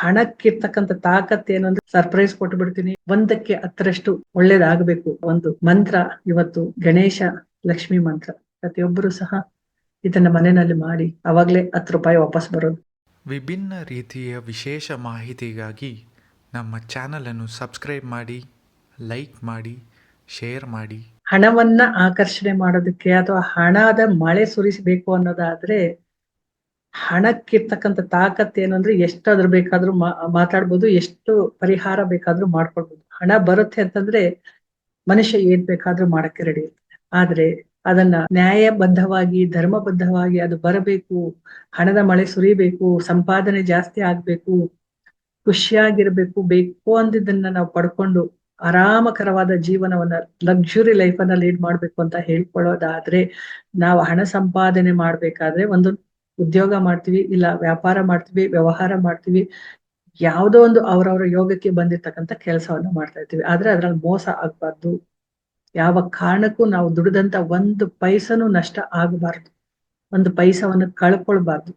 ಹಣಕ್ಕಿರ್ತಕ್ಕಂಥ ತಾಕತ್ ಏನಂದ್ರೆ ಸರ್ಪ್ರೈಸ್ ಕೊಟ್ಟು ಬಿಡ್ತೀನಿ ಒಂದಕ್ಕೆ ಹತ್ತರಷ್ಟು ಒಳ್ಳೇದಾಗಬೇಕು ಒಂದು ಮಂತ್ರ. ಇವತ್ತು ಗಣೇಶ ಲಕ್ಷ್ಮಿ ಮಂತ್ರ. ಪ್ರತಿಯೊಬ್ಬರು ಸಹ ಇದನ್ನ ಮನೆಯಲ್ಲಿ ಮಾಡಿ ಅವಾಗಲೇ ಹತ್ತು ರೂಪಾಯಿ ವಾಪಸ್ ಬರೋದು. ವಿಭಿನ್ನ ರೀತಿಯ ವಿಶೇಷ ಮಾಹಿತಿಗಾಗಿ ನಮ್ಮ ಚಾನೆಲ್ ಅನ್ನು ಸಬ್ಸ್ಕ್ರೈಬ್ ಮಾಡಿ ಲೈಕ್ ಮಾಡಿ ಶೇರ್ ಮಾಡಿ. ಹಣವನ್ನ ಆಕರ್ಷಣೆ ಮಾಡೋದಕ್ಕೆ ಅಥವಾ ಹಣದ ಮಳೆ ಸುರಿಸಬೇಕು ಅನ್ನೋದಾದ್ರೆ ಹಣಕ್ಕಿರ್ತಕ್ಕಂಥ ತಾಕತ್ ಏನಂದ್ರೆ ಎಷ್ಟಾದ್ರೂ ಬೇಕಾದ್ರೂ ಮಾ, ಮಾತಾಡ್ಬೋದು, ಎಷ್ಟು ಪರಿಹಾರ ಬೇಕಾದ್ರೂ ಮಾಡ್ಕೊಳ್ಬೋದು. ಹಣ ಬರುತ್ತೆ ಅಂತಂದ್ರೆ ಮನುಷ್ಯ ಏನ್ ಬೇಕಾದ್ರೂ ಮಾಡಕ್ಕೆ ರೆಡಿ ಇರ್ತಾನೆ. ಆದ್ರೆ ಅದನ್ನ ನ್ಯಾಯಬದ್ಧವಾಗಿ, ಧರ್ಮಬದ್ಧವಾಗಿ ಅದು ಬರಬೇಕು, ಹಣದ ಮಳೆ ಸುರಿಬೇಕು, ಸಂಪಾದನೆ ಜಾಸ್ತಿ ಆಗ್ಬೇಕು, ಖುಷಿಯಾಗಿರ್ಬೇಕು, ಬೇಕು ಅಂದಿದ್ದನ್ನ ನಾವು ಪಡ್ಕೊಂಡು ಆರಾಮಕರವಾದ ಜೀವನವನ್ನ ಲಕ್ಸುರಿ ಲೈಫ್ ಲೀಡ್ ಮಾಡ್ಬೇಕು ಅಂತ ಹೇಳ್ಕೊಳ್ಳೋದಾದ್ರೆ, ನಾವು ಹಣ ಸಂಪಾದನೆ ಮಾಡ್ಬೇಕಾದ್ರೆ ಒಂದು ಉದ್ಯೋಗ ಮಾಡ್ತೀವಿ, ಇಲ್ಲ ವ್ಯಾಪಾರ ಮಾಡ್ತೀವಿ, ವ್ಯವಹಾರ ಮಾಡ್ತೀವಿ, ಯಾವುದೋ ಒಂದು ಅವರವರ ಯೋಗಕ್ಕೆ ಬಂದಿರ್ತಕ್ಕಂಥ ಕೆಲಸವನ್ನ ಮಾಡ್ತಾ ಇರ್ತೀವಿ. ಆದ್ರೆ ಅದ್ರಲ್ಲಿ ಮೋಸ ಆಗ್ಬಾರ್ದು. ಯಾವ ಕಾರಣಕ್ಕೂ ನಾವು ದುಡಿದಂತ ಒಂದು ಪೈಸನು ನಷ್ಟ ಆಗಬಾರ್ದು. ಒಂದು ಪೈಸವನ್ನು ಕಳ್ಕೊಳ್ಬಾರ್ದು.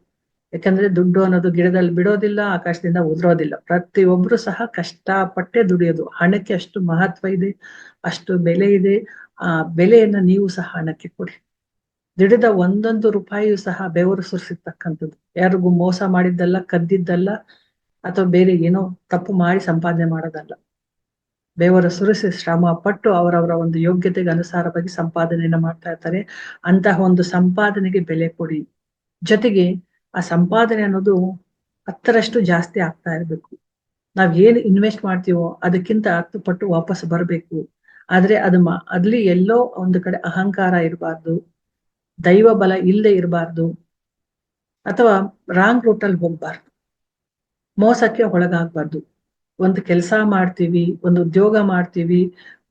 ಯಾಕಂದ್ರೆ ದುಡ್ಡು ಅನ್ನೋದು ಗಿಡದಲ್ಲಿ ಬಿಡೋದಿಲ್ಲ, ಆಕಾಶದಿಂದ ಉದುರೋದಿಲ್ಲ. ಪ್ರತಿಯೊಬ್ರು ಸಹ ಕಷ್ಟಪಟ್ಟೆ ದುಡಿಯೋದು. ಹಣಕ್ಕೆ ಅಷ್ಟು ಮಹತ್ವ ಇದೆ, ಅಷ್ಟು ಬೆಲೆ ಇದೆ. ಆ ಬೆಲೆಯನ್ನ ನೀವು ಸಹ ಹಣಕ್ಕೆ ಕೊಡಿ. ದುಡಿದ ಒಂದೊಂದು ರೂಪಾಯಿಯು ಸಹ ಬೆವರು ಸುರಿಸಿರ್ತಕ್ಕಂಥದ್ದು. ಯಾರಿಗೂ ಮೋಸ ಮಾಡಿದ್ದಲ್ಲ, ಕದ್ದಿದ್ದಲ್ಲ, ಅಥವಾ ಬೇರೆ ಏನೋ ತಪ್ಪು ಮಾಡಿ ಸಂಪಾದನೆ ಮಾಡೋದಲ್ಲ. ಬೆವರು ಸುರಿಸಿ ಶ್ರಮ ಪಟ್ಟು ಅವರವರ ಒಂದು ಯೋಗ್ಯತೆಗೆ ಅನುಸಾರವಾಗಿ ಸಂಪಾದನೆಯನ್ನ ಮಾಡ್ತಾ ಇರ್ತಾರೆ. ಅಂತಹ ಒಂದು ಸಂಪಾದನೆಗೆ ಬೆಲೆ ಕೊಡಿ. ಜೊತೆಗೆ ಆ ಸಂಪಾದನೆ ಅನ್ನೋದು ಹತ್ತರಷ್ಟು ಜಾಸ್ತಿ ಆಗ್ತಾ ಇರ್ಬೇಕು. ನಾವ್ ಏನ್ ಇನ್ವೆಸ್ಟ್ ಮಾಡ್ತೀವೋ ಅದಕ್ಕಿಂತ ಹತ್ತು ಪಟ್ಟು ವಾಪಸ್ ಬರಬೇಕು. ಆದ್ರೆ ಅದು ಅಲ್ಲಿ ಎಲ್ಲೋ ಒಂದು ಕಡೆ ಅಹಂಕಾರ ಇರಬಾರ್ದು. ದೈವ ಬಲ ಇಲ್ಲದೆ ಇರಬಾರ್ದು ಅಥವಾ ರಾಂಗ್ ರೂಟಲ್ಲಿ ಹೋಗ್ಬಾರ್ದು. ಮೋಸಕ್ಕೆ ಒಳಗಾಗ್ಬಾರ್ದು. ಒಂದು ಕೆಲಸ ಮಾಡ್ತೀವಿ, ಒಂದು ಉದ್ಯೋಗ ಮಾಡ್ತೀವಿ,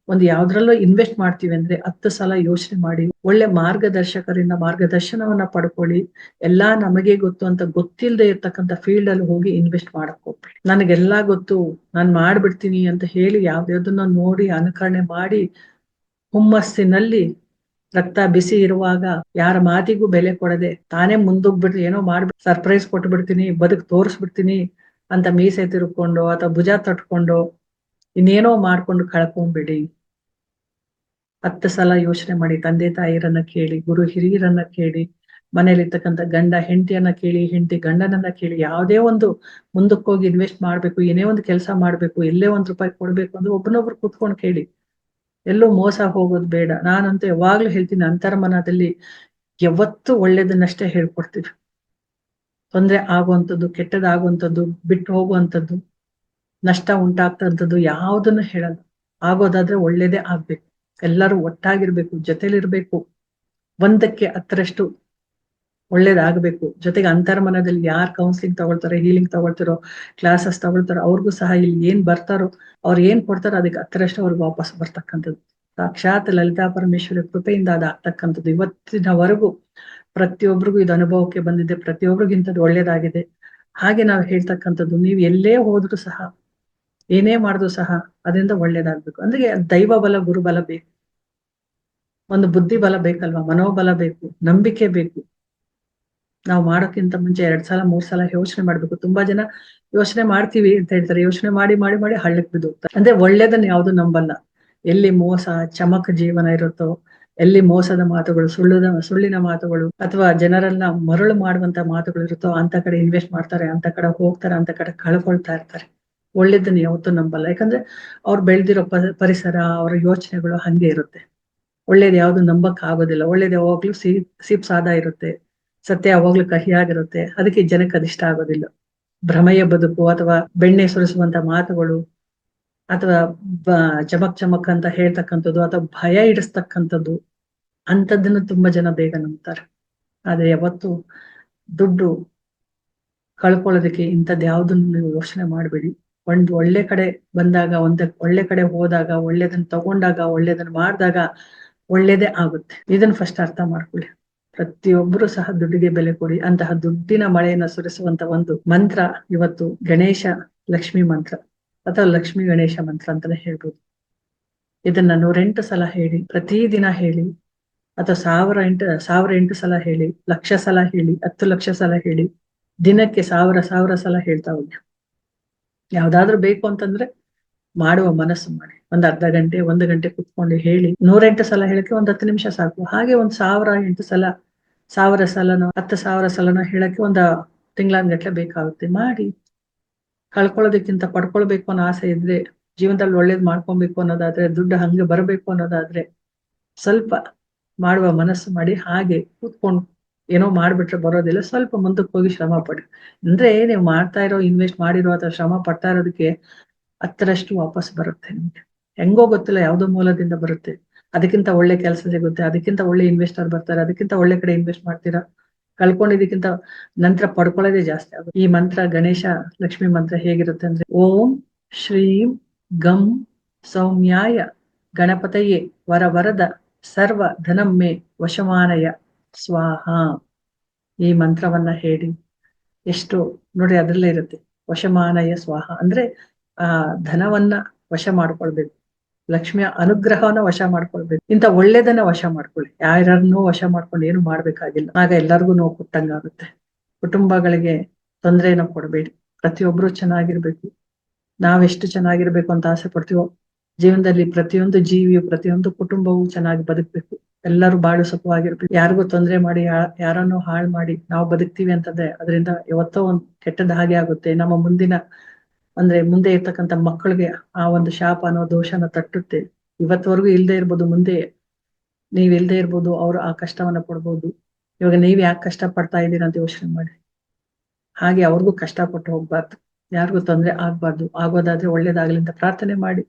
ಒಂದು ಯಾವ್ದ್ರಲ್ಲೂ ಇನ್ವೆಸ್ಟ್ ಮಾಡ್ತೀವಿ ಅಂದ್ರೆ ಹತ್ತು ಸಲ ಯೋಚನೆ ಮಾಡಿ, ಒಳ್ಳೆ ಮಾರ್ಗದರ್ಶಕರಿಂದ ಮಾರ್ಗದರ್ಶನವನ್ನ ಪಡ್ಕೊಳ್ಳಿ. ಎಲ್ಲಾ ನಮಗೆ ಗೊತ್ತು ಅಂತ ಗೊತ್ತಿಲ್ಲದೆ ಇರ್ತಕ್ಕಂಥ ಫೀಲ್ಡ್ ಅಲ್ಲಿ ಹೋಗಿ ಇನ್ವೆಸ್ಟ್ ಮಾಡಕ್ ಹೋಗ್ಬೇಡಿ. ನನಗೆಲ್ಲಾ ಗೊತ್ತು, ನಾನ್ ಮಾಡ್ಬಿಡ್ತೀನಿ ಅಂತ ಹೇಳಿ ಯಾವ್ದ್ಯಾವ್ದನ್ನ ನೋಡಿ, ಅನುಕರಣೆ ಮಾಡಿ, ಹುಮ್ಮಸ್ಸಿನಲ್ಲಿ ರಕ್ತ ಬಿಸಿ ಇರುವಾಗ ಯಾರ ಮಾತಿಗೂ ಬೆಲೆ ಕೊಡದೆ ತಾನೇ ಮುಂದೋಗ್ಬಿಟ್ಟು ಏನೋ ಮಾಡ್ಬಿಟ್ಟು ಸರ್ಪ್ರೈಸ್ ಕೊಟ್ಟು ಬಿಡ್ತೀನಿ ಬದುಕ್ ತೋರಿಸ್ಬಿಡ್ತೀನಿ ಅಂತ ಮೀಸೆ ತಿರ್ಕೊಂಡು ಅಥವಾ ಭುಜ ತಟ್ಕೊಂಡು ಇನ್ನೇನೋ ಮಾಡ್ಕೊಂಡು ಕಳ್ಕೊಂಡ್ಬಿಡಿ ಹತ್ತು ಸಲ ಯೋಚನೆ ಮಾಡಿ ತಂದೆ ತಾಯಿರನ್ನ ಕೇಳಿ, ಗುರು ಹಿರಿಯರನ್ನ ಕೇಳಿ, ಮನೇಲಿರ್ತಕ್ಕಂಥ ಗಂಡ ಹೆಂಡತಿಯನ್ನ ಕೇಳಿ, ಹೆಂಡತಿ ಗಂಡನನ್ನ ಕೇಳಿ, ಯಾವುದೇ ಒಂದು ಮುಂದಕ್ಕೆ ಹೋಗಿ ಇನ್ವೆಸ್ಟ್ ಮಾಡ್ಬೇಕು, ಏನೇ ಒಂದು ಕೆಲಸ ಮಾಡ್ಬೇಕು, ಎಲ್ಲೇ ಒಂದ್ ರೂಪಾಯಿ ಕೊಡ್ಬೇಕು ಅಂದ್ರೆ ಒಬ್ಬನೊಬ್ರು ಕೂತ್ಕೊಂಡು ಕೇಳಿ. ಎಲ್ಲೂ ಮೋಸ ಹೋಗೋದು ಬೇಡ. ನಾನಂತೂ ಯಾವಾಗ್ಲೂ ಹೇಳ್ತೀನಿ, ಅಂತರ್ಮನದಲ್ಲಿ ಯಾವತ್ತೂ ಒಳ್ಳೇದನ್ನಷ್ಟೇ ಹೇಳ್ಕೊಡ್ತೀವಿ. ತೊಂದ್ರೆ ಆಗುವಂಥದ್ದು, ಕೆಟ್ಟದಾಗುವಂಥದ್ದು, ಬಿಟ್ಟು ಹೋಗುವಂಥದ್ದು, ನಷ್ಟ ಉಂಟಾಗ್ತಂಥದ್ದು ಯಾವುದನ್ನು ಹೇಳಲ್ಲ. ಆಗೋದಾದ್ರೆ ಒಳ್ಳೇದೇ ಆಗ್ಬೇಕು. ಎಲ್ಲರೂ ಒಟ್ಟಾಗಿರ್ಬೇಕು, ಜೊತೆಲಿರ್ಬೇಕು. ಒಂದಕ್ಕೆ ಹತ್ತರಷ್ಟು ಒಳ್ಳೇದಾಗಬೇಕು. ಜೊತೆಗೆ ಅಂತರ್ಮನದಲ್ಲಿ ಯಾರು ಕೌನ್ಸಿಲಿಂಗ್ ತಗೊಳ್ತಾರೆ ಹೀಲಿಂಗ್ ತಗೊಳ್ತಾರೋ ಕ್ಲಾಸಸ್ ತಗೊಳ್ತಾರೋ, ಅವ್ರಿಗೂ ಸಹ ಇಲ್ಲಿ ಏನ್ ಬರ್ತಾರೋ, ಅವ್ರು ಏನ್ ಕೊಡ್ತಾರೋ ಅದಕ್ಕೆ ಹತ್ತರಷ್ಟು ಅವ್ರಿಗೆ ವಾಪಸ್ ಬರ್ತಕ್ಕಂಥದ್ದು. ಸಾಕ್ಷಾತ್ ಲಲಿತಾ ಪರಮೇಶ್ವರ ಕೃಪೆಯಿಂದ ಅದಾಗ್ತಕ್ಕಂಥದ್ದು ಇವತ್ತಿನವರೆಗೂ ಪ್ರತಿಯೊಬ್ಬರಿಗೂ ಇದು ಅನುಭವಕ್ಕೆ ಬಂದಿದೆ. ಪ್ರತಿಯೊಬ್ಬರಿಗೂ ಇಂಥದ್ದು ಒಳ್ಳೇದಾಗಿದೆ. ಹಾಗೆ ನಾವು ಹೇಳ್ತಕ್ಕಂಥದ್ದು, ನೀವು ಎಲ್ಲೇ ಹೋದ್ರು ಸಹ, ಏನೇ ಮಾಡಿದ್ರು ಸಹ ಅದರಿಂದ ಒಳ್ಳೇದಾಗ್ಬೇಕು. ಅಂದ್ರೆ ದೈವ ಬಲ ಗುರುಬಲ ಬೇಕು. ಒಂದು ಬುದ್ಧಿ ಬಲ ಬೇಕಲ್ವಾ? ಮನೋಬಲ ಬೇಕು. ನಂಬಿಕೆ ಬೇಕು. ನಾವು ಮಾಡೋಕ್ಕಿಂತ ಮುಂಚೆ ಎರಡ್ ಸಲ, ಮೂರ್ ಸಲ ಯೋಚನೆ ಮಾಡ್ಬೇಕು. ತುಂಬಾ ಜನ ಯೋಚನೆ ಮಾಡ್ತೀವಿ ಅಂತ ಹೇಳ್ತಾರೆ. ಯೋಚನೆ ಮಾಡಿ ಮಾಡಿ ಮಾಡಿ ಹಳ್ಳಕ್ ಬಿದ್ದು ಹೋಗ್ತಾರೆ. ಅಂದ್ರೆ ಒಳ್ಳೇದನ್ನ ಯಾವ್ದು ನಂಬಲ್ಲ. ಎಲ್ಲಿ ಮೋಸ, ಚಮಕ್ ಜೀವನ ಇರುತ್ತೋ, ಎಲ್ಲಿ ಮೋಸದ ಮಾತುಗಳು, ಸುಳ್ಳುದ, ಸುಳ್ಳಿನ ಮಾತುಗಳು, ಅಥವಾ ಜನರನ್ನ ಮರಳು ಮಾಡುವಂತ ಮಾತುಗಳು ಇರುತ್ತೋ, ಅಂತ ಕಡೆ ಇನ್ವೆಸ್ಟ್ ಮಾಡ್ತಾರೆ, ಅಂತ ಕಡೆ ಹೋಗ್ತಾರೆ, ಅಂತ ಕಡೆ ಕಳ್ಕೊಳ್ತಾ ಇರ್ತಾರೆ. ಒಳ್ಳೇದನ್ನ ಯಾವತ್ತೂ ನಂಬಲ್ಲ. ಯಾಕಂದ್ರೆ ಅವ್ರು ಬೆಳೆದಿರೋ ಪರಿಸರ, ಅವರ ಯೋಚನೆಗಳು ಹಂಗೆ ಇರುತ್ತೆ. ಒಳ್ಳೇದು ಯಾವ್ದು ನಂಬಕ್ ಆಗೋದಿಲ್ಲ ಒಳ್ಳೇದು ಯಾವಾಗ್ಲೂ ಸಿ, ಸಿಪ್ ಸಾದ ಇರುತ್ತೆ. ಸತ್ಯ ಯಾವಾಗ್ಲೂ ಕಹಿಯಾಗಿರುತ್ತೆ. ಅದಕ್ಕೆ ಜನಕ್ಕೆ ಅದಿಷ್ಟ ಆಗೋದಿಲ್ಲ. ಭ್ರಮೆಯ ಬದುಕು ಅಥವಾ ಬೆಣ್ಣೆ ಸುರಿಸುವಂತ ಮಾತುಗಳು ಅಥವಾ ಚಮಕ್ ಚಮಕ್ ಅಂತ ಹೇಳ್ತಕ್ಕಂಥದ್ದು ಅಥವಾ ಭಯ ಇಡಿಸ್ತಕ್ಕಂಥದ್ದು ಅಂಥದ್ದನ್ನು ತುಂಬಾ ಜನ ಬೇಗ ನಂಬ್ತಾರೆ. ಆದ್ರೆ ಯಾವತ್ತು ದುಡ್ಡು ಕಳ್ಕೊಳ್ಳೋದಕ್ಕೆ ಇಂಥದ್ದು ಯಾವ್ದನ್ನು ನೀವು ಯೋಚನೆ ಮಾಡಬೇಡಿ. ಒಂದ್ ಒಳ್ಳೆ ಕಡೆ ಬಂದಾಗ, ಒಂದ ಒಳ್ಳೆ ಕಡೆ ಹೋದಾಗ, ಒಳ್ಳೇದನ್ನ ತಗೊಂಡಾಗ, ಒಳ್ಳೇದನ್ನ ಮಾಡಿದಾಗ ಒಳ್ಳೇದೇ ಆಗುತ್ತೆ. ಇದನ್ನ ಫಸ್ಟ್ ಅರ್ಥ ಮಾಡ್ಕೊಳ್ಳಿ. ಪ್ರತಿಯೊಬ್ಬರು ಸಹ ದುಡ್ಡಿಗೆ ಬೆಲೆ ಕೊಡಿ. ಅಂತಹ ದುಡ್ಡಿನ ಮಳೆಯನ್ನು ಸುರಿಸುವಂತ ಒಂದು ಮಂತ್ರ ಇವತ್ತು ಗಣೇಶ ಲಕ್ಷ್ಮಿ ಮಂತ್ರ ಅಥವಾ ಲಕ್ಷ್ಮಿ ಗಣೇಶ ಮಂತ್ರ ಅಂತಾನೆ ಹೇಳ್ಬೋದು. ಇದನ್ನ ನೂರೆಂಟು ಸಲ ಹೇಳಿ, ಪ್ರತಿದಿನ ಹೇಳಿ ಅಥವಾ ಸಾವಿರ ಎಂಟು ಸಾವಿರ ಎಂಟು ಸಲ ಹೇಳಿ, ಲಕ್ಷ ಸಲ ಹೇಳಿ, ಹತ್ತು ಲಕ್ಷ ಸಲ ಹೇಳಿ, ದಿನಕ್ಕೆ ಸಾವಿರ ಸಾವಿರ ಸಲ ಹೇಳ್ತಾ ಹೋಗಿ ಯಾವ್ದಾದ್ರು ಬೇಕು ಅಂತಂದ್ರೆ ಮಾಡುವ ಮನಸ್ಸು ಮಾಡಿ. ಒಂದ್ ಅರ್ಧ ಗಂಟೆ, ಒಂದು ಗಂಟೆ ಕುತ್ಕೊಂಡು ಹೇಳಿ. ನೂರೆಂಟು ಸಲ ಹೇಳಕ್ಕೆ ಒಂದ್ ಹತ್ತು ನಿಮಿಷ ಸಾಕು. ಹಾಗೆ ಒಂದ್ ಸಾವಿರ ಎಂಟು ಸಲ, ಸಾವಿರ ಸಲನೋ, ಹತ್ತು ಸಾವಿರ ಸಲನೋ ಹೇಳಕ್ಕೆ ಒಂದ ತಿಂಗಳಾನ್ಗಟ್ಲೆ ಬೇಕಾಗುತ್ತೆ. ಮಾಡಿ. ಕಳ್ಕೊಳ್ಳೋದಕ್ಕಿಂತ ಪಡ್ಕೊಳ್ಬೇಕು ಅನ್ನೋ ಆಸೆ ಇದ್ರೆ, ಜೀವನದಲ್ಲಿ ಒಳ್ಳೇದ್ ಮಾಡ್ಕೊಬೇಕು ಅನ್ನೋದಾದ್ರೆ, ದುಡ್ಡು ಹಂಗೆ ಬರಬೇಕು ಅನ್ನೋದಾದ್ರೆ ಸ್ವಲ್ಪ ಮಾಡುವ ಮನಸ್ಸು ಮಾಡಿ. ಹಾಗೆ ಕೂತ್ಕೊಂಡು ಏನೋ ಮಾಡ್ಬಿಟ್ರೆ ಬರೋದಿಲ್ಲ, ಸ್ವಲ್ಪ ಮುಂದಕ್ಕೆ ಹೋಗಿ ಶ್ರಮ ಪಡಿ ಅಂದ್ರೆ ನೀವು ಮಾಡ್ತಾ ಇರೋ, ಇನ್ವೆಸ್ಟ್ ಮಾಡಿರೋ ಅಥವಾ ಶ್ರಮ ಪಡ್ತಾ ಇರೋದಕ್ಕೆ ಹತ್ತರಷ್ಟು ವಾಪಸ್ ಬರುತ್ತೆ ನಿಮ್ಗೆ. ಹೆಂಗೋ ಗೊತ್ತಿಲ್ಲ, ಯಾವ್ದೋ ಮೂಲದಿಂದ ಬರುತ್ತೆ. ಅದಕ್ಕಿಂತ ಒಳ್ಳೆ ಕೆಲಸ ಸಿಗುತ್ತೆ, ಅದಕ್ಕಿಂತ ಒಳ್ಳೆ ಇನ್ವೆಸ್ಟರ್ ಬರ್ತಾರೆ, ಅದಕ್ಕಿಂತ ಒಳ್ಳೆ ಕಡೆ ಇನ್ವೆಸ್ಟ್ ಮಾಡ್ತೀರಾ? ಕಳ್ಕೊಂಡಿದ್ದಕ್ಕಿಂತ ನಂತರ ಪಡ್ಕೊಳ್ಳೋದೇ ಜಾಸ್ತಿ ಆಗುತ್ತೆ. ಈ ಮಂತ್ರ, ಗಣೇಶ ಲಕ್ಷ್ಮಿ ಮಂತ್ರ ಹೇಗಿರುತ್ತೆ ಅಂದ್ರೆ, ಓಂ ಶ್ರೀಂ ಗಂ ಸೌಮ್ಯಾಯ ಗಣಪತಯೇ ವರ ವರದ ಸರ್ವ ಧನಮ್ಮೆ ವಶಮಾನಯ ಸ್ವಾಹ. ಈ ಮಂತ್ರವನ್ನ ಹೇಳಿ, ಎಷ್ಟು ನೋಡಿ ಅದ್ರಲ್ಲೇ ಇರುತ್ತೆ, ವಶಮಾನಯ ಸ್ವಾಹ. ಅಂದ್ರೆ ಆ ಧನವನ್ನ ವಶ ಮಾಡ್ಕೊಳ್ಬೇಕು. ಲಕ್ಷ್ಮಿಯ ಅನುಗ್ರಹವನ್ನ ವಶ ಮಾಡ್ಕೊಳ್ಬೇಕು. ಇಂತ ಒಳ್ಳೇದನ್ನ ವಶ ಮಾಡ್ಕೊಳ್ಳಿ. ಯಾರನ್ನೂ ವಶ ಮಾಡ್ಕೊಂಡು ಏನು ಮಾಡ್ಬೇಕಾಗಿಲ್ಲ. ಆಗ ಎಲ್ಲರಿಗೂ ನೋವು ಕೊಟ್ಟಂಗಾಗುತ್ತೆ ಕುಟುಂಬಗಳಿಗೆ ತೊಂದರೆನ ಕೊಡಬೇಡಿ. ಪ್ರತಿಯೊಬ್ರು ಚೆನ್ನಾಗಿರ್ಬೇಕು. ನಾವೆಷ್ಟು ಚೆನ್ನಾಗಿರ್ಬೇಕು ಅಂತ ಆಸೆ ಪಡ್ತೀವೋ, ಜೀವನದಲ್ಲಿ ಪ್ರತಿಯೊಂದು ಜೀವಿಯು, ಪ್ರತಿಯೊಂದು ಕುಟುಂಬವೂ ಚೆನ್ನಾಗಿ ಬದುಕ್ಬೇಕು. ಎಲ್ಲರೂ ಬಾಳು ಸುಖವಾಗಿರ್ಬೇಕು ಯಾರಿಗೂ ತೊಂದರೆ ಮಾಡಿ ಯಾರನ್ನು ಹಾಳು ಮಾಡಿ ನಾವು ಬದುಕ್ತೀವಿ ಅಂತಂದ್ರೆ, ಅದರಿಂದ ಯಾವತ್ತೋ ಒಂದ್ ಕೆಟ್ಟದ ಹಾಗೆ ಆಗುತ್ತೆ. ನಮ್ಮ ಮುಂದಿನ ಅಂದ್ರೆ ಮುಂದೆ ಇರ್ತಕ್ಕಂಥ ಮಕ್ಕಳಿಗೆ ಆ ಒಂದು ಶಾಪ ಅನ್ನೋ ದೋಷನ ತಟ್ಟುತ್ತೆ. ಇವತ್ತವರೆಗೂ ಇಲ್ಲದೆ ಇರ್ಬೋದು ಮುಂದೆ. ನೀವ್ ಇಲ್ದೇ ಇರ್ಬೋದು, ಅವ್ರು ಆ ಕಷ್ಟವನ್ನ ಪಡ್ಬೋದು. ಇವಾಗ ನೀವ್ ಯಾಕೆ ಕಷ್ಟ ಪಡ್ತಾ ಇದ್ದೀರಾ ಅಂತ ಯೋಚನೆ ಮಾಡಿ. ಹಾಗೆ ಅವ್ರಿಗೂ ಕಷ್ಟ ಕೊಟ್ಟು ಹೋಗ್ಬಾರ್ದು. ಯಾರಿಗೂ ತೊಂದರೆ ಆಗ್ಬಾರ್ದು. ಆಗೋದಾದ್ರೆ ಒಳ್ಳೇದಾಗ್ಲಿ ಅಂತ ಪ್ರಾರ್ಥನೆ ಮಾಡಿ.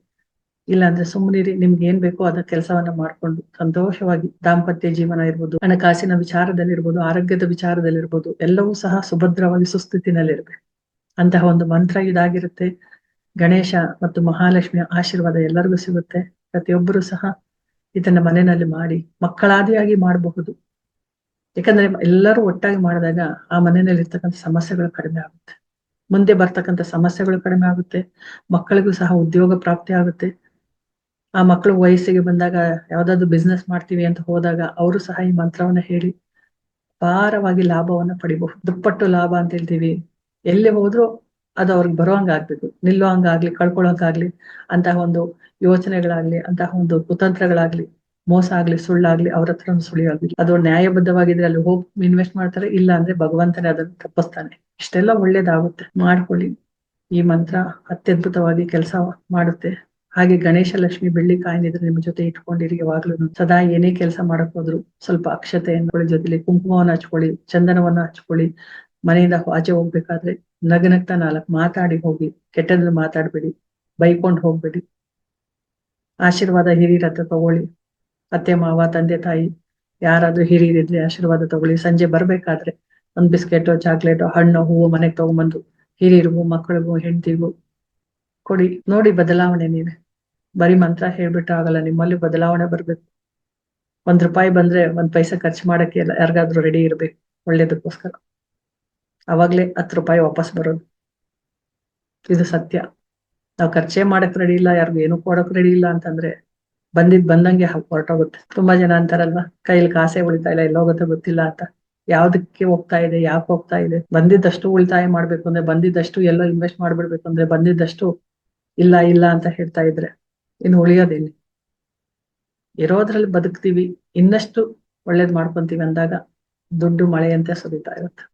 ಇಲ್ಲಾಂದ್ರೆ ಸುಮ್ಮನಿರಿ ನಿಮ್ಗೆ ಏನ್ ಬೇಕೋ ಅದ ಕೆಲಸವನ್ನ ಮಾಡ್ಕೊಂಡು. ಸಂತೋಷವಾಗಿ ದಾಂಪತ್ಯ ಜೀವನ ಇರ್ಬೋದು, ಹಣಕಾಸಿನ ವಿಚಾರದಲ್ಲಿರ್ಬೋದು, ಆರೋಗ್ಯದ ವಿಚಾರದಲ್ಲಿರ್ಬೋದು, ಎಲ್ಲವೂ ಸಹ ಸುಭದ್ರವಾಗಿ ಸುಸ್ಥಿತಿನಲ್ಲಿರ್ಬೇಕು. ಅಂತಹ ಒಂದು ಮಂತ್ರ ಇದಾಗಿರುತ್ತೆ. ಗಣೇಶ ಮತ್ತು ಮಹಾಲಕ್ಷ್ಮಿಯ ಆಶೀರ್ವಾದ ಎಲ್ಲರಿಗೂ ಸಿಗುತ್ತೆ. ಪ್ರತಿಯೊಬ್ಬರು ಸಹ ಇದನ್ನ ಮನೆಯಲ್ಲಿ ಮಾಡಿ ಮಕ್ಕಳಾದಿಯಾಗಿ ಮಾಡಬಹುದು. ಯಾಕಂದ್ರೆ ಎಲ್ಲರೂ ಒಟ್ಟಾಗಿ ಮಾಡಿದಾಗ ಆ ಮನೆಯಲ್ಲಿ ಇರ್ತಕ್ಕಂಥ ಸಮಸ್ಯೆಗಳು ಕಡಿಮೆ ಆಗುತ್ತೆ. ಮುಂದೆ ಬರ್ತಕ್ಕಂಥ ಸಮಸ್ಯೆಗಳು ಕಡಿಮೆ ಆಗುತ್ತೆ. ಮಕ್ಕಳಿಗೂ ಸಹ ಉದ್ಯೋಗ ಪ್ರಾಪ್ತಿ ಆಗುತ್ತೆ. ಆ ಮಕ್ಕಳು ವಯಸ್ಸಿಗೆ ಬಂದಾಗ ಯಾವ್ದಾದ್ರು ಬಿಸ್ನೆಸ್ ಮಾಡ್ತೀವಿ ಅಂತ ಹೋದಾಗ ಅವರು ಸಹ ಈ ಮಂತ್ರವನ್ನ ಹೇಳಿ ಭಾರವಾಗಿ ಲಾಭವನ್ನ ಪಡಿಬಹುದು. ದುಪ್ಪಟ್ಟು ಲಾಭ ಅಂತ ಹೇಳ್ತೀವಿ. ಎಲ್ಲಿ ಹೋದ್ರು ಅದು ಅವ್ರಿಗೆ ಬರೋಂಗ ಆಗ್ಬೇಕು ನಿಲ್ಲೋ ಹಂಗಾಗ್ಲಿ ಕಳ್ಕೊಳ್ಳೋಂಗಾಗ್ಲಿ ಅಂತ ಒಂದು ಯೋಚನೆಗಳಾಗ್ಲಿ ಅಂತ ಒಂದು ಕುತಂತ್ರಗಳಾಗ್ಲಿ, ಮೋಸ ಆಗ್ಲಿ, ಸುಳ್ಳಾಗ್ಲಿ ಅವ್ರ ಹತ್ರ ಸುಳಿಯಾಗ್ಲಿ ಅದು ನ್ಯಾಯಬದ್ಧವಾಗಿದ್ರೆ ಅಲ್ಲಿ ಹೋಗಿ ಇನ್ವೆಸ್ಟ್ ಮಾಡ್ತಾರೆ, ಇಲ್ಲ ಅಂದ್ರೆ ಭಗವಂತನೇ ಅದನ್ನ ತಪ್ಪಿಸ್ತಾನೆ. ಇಷ್ಟೆಲ್ಲ ಒಳ್ಳೇದಾಗುತ್ತೆ. ಮಾಡ್ಕೊಳ್ಳಿ. ಈ ಮಂತ್ರ ಅತ್ಯದ್ಭುತವಾಗಿ ಕೆಲಸ ಮಾಡುತ್ತೆ. ಹಾಗೆ ಗಣೇಶ ಲಕ್ಷ್ಮಿ ಬೆಳ್ಳಿ ಕಾಯಿನಿದ್ರೆ ನಿಮ್ಮ ಜೊತೆ ಇಟ್ಕೊಂಡಿರಿ, ಯಾವಾಗ್ಲೂ. ಸದಾ ಏನೇ ಕೆಲಸ ಮಾಡಕ್ ಹೋದ್ರು ಸ್ವಲ್ಪ ಅಕ್ಷತೆಯನ್ನು ಜೊತೆಲಿ, ಕುಂಕುಮವನ್ನ ಹಚ್ಕೊಳ್ಳಿ, ಚಂದನವನ್ನ ಹಚ್ಕೊಳ್ಳಿ ಮನೆಯಿಂದ ಆಚೆ ಹೋಗ್ಬೇಕಾದ್ರೆ ನಗನಗ್ತಾ ನಾಲ್ಕು ಮಾತಾಡಿ ಹೋಗಿ ಕೆಟ್ಟದ್ರ ಮಾತಾಡ್ಬೇಡಿ, ಬೈಕೊಂಡ್ ಹೋಗ್ಬೇಡಿ. ಆಶೀರ್ವಾದ ಹಿರಿಯರ ಹತ್ರ ತಗೊಳ್ಳಿ. ಅತ್ತೆ, ಮಾವ, ತಂದೆ, ತಾಯಿ, ಯಾರಾದ್ರೂ ಹಿರಿಯರಿದ್ರೆ ಆಶೀರ್ವಾದ ತಗೊಳ್ಳಿ. ಸಂಜೆ ಬರ್ಬೇಕಾದ್ರೆ ಒಂದ್ ಬಿಸ್ಕೆಟೋ, ಚಾಕ್ಲೇಟೋ, ಹಣ್ಣು, ಹೂವು ಮನೆಗೆ ತಗೊಂಡ್ಬಂದು ಹಿರಿಯರಿಗೂ, ಮಕ್ಕಳಿಗೂ, ಹೆಂಡತಿಗೂ ಕೊಡಿ. ನೋಡಿ ಬದಲಾವಣೆ ನೀವೇ ಬರೀ ಮಂತ್ರ ಹೇಳ್ಬಿಟ್ಟು ಆಗಲ್ಲ, ನಿಮ್ಮಲ್ಲಿ ಬದಲಾವಣೆ ಬರ್ಬೇಕು. ಒಂದ್ ರೂಪಾಯಿ ಬಂದ್ರೆ ಒಂದ್ ಪೈಸೆ ಖರ್ಚು ಮಾಡಕ್ಕೆ ಎಲ್ಲ ಯಾರಿಗಾದ್ರೂ ರೆಡಿ ಇರ್ಬೇಕು. ಒಳ್ಳೇದಕ್ಕೋಸ್ಕರ. ಅವಾಗ್ಲೇ ಹತ್ತು ರೂಪಾಯಿ ವಾಪಸ್ ಬರೋದು. ಇದು ಸತ್ಯ. ನಾವು ಖರ್ಚೆ ಮಾಡಕ್ ರೆಡಿ ಇಲ್ಲ, ಯಾರಿಗೂ ಏನು ಕೊಡಕ್ ರೆಡಿ ಇಲ್ಲ ಅಂತಂದ್ರೆ ಬಂದಿದ್ ಬಂದಂಗೆ ಹೊರಟೋಗುತ್ತೆ. ತುಂಬಾ ಜನ ಅಂತಾರಲ್ವಾ? ಕೈಲಿ ಕಾಸೆ ಉಳಿತಾ ಇಲ್ಲ, ಎಲ್ಲೋಗುತ್ತೆ ಗೊತ್ತಿಲ್ಲ ಅಂತ. ಯಾವ್ದಕ್ಕೆ ಹೋಗ್ತಾ ಇದೆ, ಯಾಕೆ ಹೋಗ್ತಾ ಇದೆ? ಬಂದಿದ್ದಷ್ಟು ಉಳಿತಾಯ ಮಾಡ್ಬೇಕು ಅಂದ್ರೆ, ಬಂದಿದ್ದಷ್ಟು ಎಲ್ಲೋ ಇನ್ವೆಸ್ಟ್ ಮಾಡ್ಬಿಡ್ಬೇಕು ಅಂದ್ರೆ, ಬಂದಿದ್ದಷ್ಟು ಇಲ್ಲ ಇಲ್ಲ ಅಂತ ಹೇಳ್ತಾ ಇದ್ರೆ ಇನ್ನು ಉಳಿಯೋದಿಲ್ಲ. ಇರೋದ್ರಲ್ಲಿ ಬದುಕ್ತೀವಿ, ಇನ್ನಷ್ಟು ಒಳ್ಳೇದ್ ಮಾಡ್ಕೊಂತೀವಿ ಅಂದಾಗ ದುಡ್ಡು ಮಳೆಯಂತೆ ಸುರಿತಾ ಇರುತ್ತೆ.